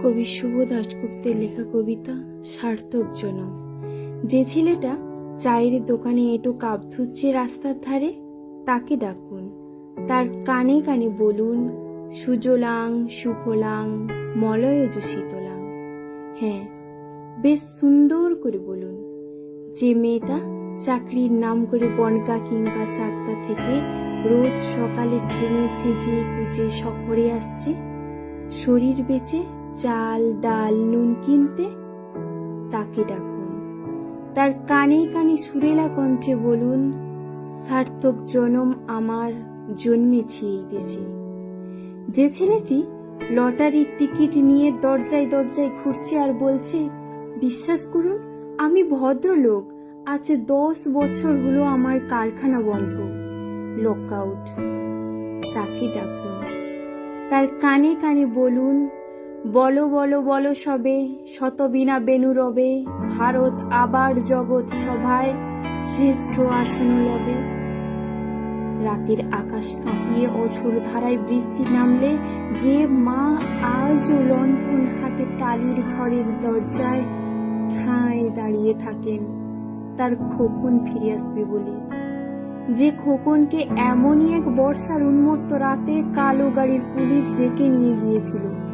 কবি শুভ দাশগুপ্তের লেখা কবিতা সার্থক জনম যে ছেলেটা চায়ের দোকানে এটো কাপ ধুচ্ছে রাস্তার ধারে, তাকে ডাকুন। তার কানে কানে বলুন, সুজলাং, সুফলাং, মলয়জ শীতলাং। হ্যাঁ বেশ সুন্দর করে বলুন, যে মেয়েটা চাকরির নাম করে বনকা কিংবা চাকদা থেকে রোজ সকালে ট্রেনে সেজে গুজে শহরে আসছে, শরীর বেচে চাল, ডাল, নুন কিনতে তাকে ডাকুন। তার কানে কানে সুরেলা কণ্ঠে বলুন, সার্থক জনম আমার জন্মেছি এই দেশে। যে ছেলেটি লটারির টিকিট নিয়ে দরজায় দরজায় ঘুরছে আর বলছে, বিশ্বাস করুন, আমি ভদ্রলোক, আজ দশ বছর হলো আমার কারখানা বন্ধ লকআউট তাকে ডাকুন। তার কানে কানে বলুন বলো বলো বলো সবে শতবিনা বেনু রবে, ভারত আবার জগৎ সভায় শ্রেষ্ঠ আসন লবে। রাতের আকাশ কাঁপিয়ে অঝোর ধারায় বৃষ্টি নামলে যে মা আজও লণ্ঠন হাতে টালির ঘরের দরজায় ঠাঁই দাঁড়িয়ে থাকেন, তার খোকন ফিরে আসবে বলে। যে খোকনকে এমনই এক বর্ষার উন্মত্ত রাতে কালো গাড়ির পুলিশ ডেকে নিয়ে গিয়েছিল।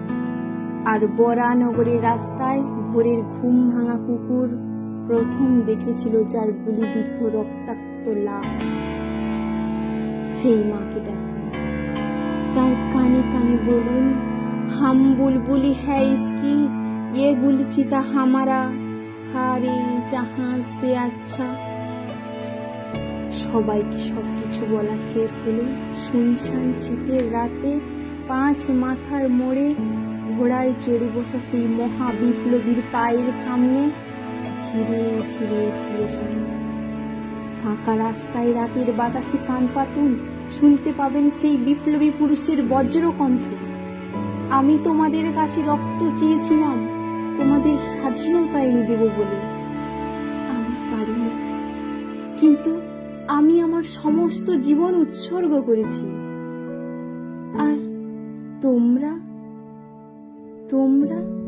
আর বরানগরের রাস্তায় ভোরের ঘুম ভাঙা কুকুর প্রথম দেখেছিল যার গুলিবিদ্ধ রক্তাক্ত লাশ সেই মাকে ডাকুন তার কানে কানে বলুন হাম বুলবুলি হ্যাঁ ইসকি ये गुलसिता हमारा সারে জাহাঁ সে আচ্ছা সবাইকে সবকিছু বলা শেষ হলো শুনশান শীতের রাতে পাঁচ মাথার মোড়ে ঘোড়ায় চড়ে বসা সেই মহা বিপ্লবীর পায়ের সামনে ধীরে ধীরে ধীরে যান ফাঁকা রাস্তায় রাতের বাতাসে কান পাতুন, শুনতে পাবেন সেই বিপ্লবী পুরুষের বজ্র কণ্ঠ আমি তোমাদের কাছে রক্ত চেয়েছিলাম, তোমাদের স্বাধীনতা এনে দেব বলে। আমি পারিনি। কিন্তু আমি আমার সমস্ত জীবন উৎসর্গ করেছি। আর তোমরা তোমরা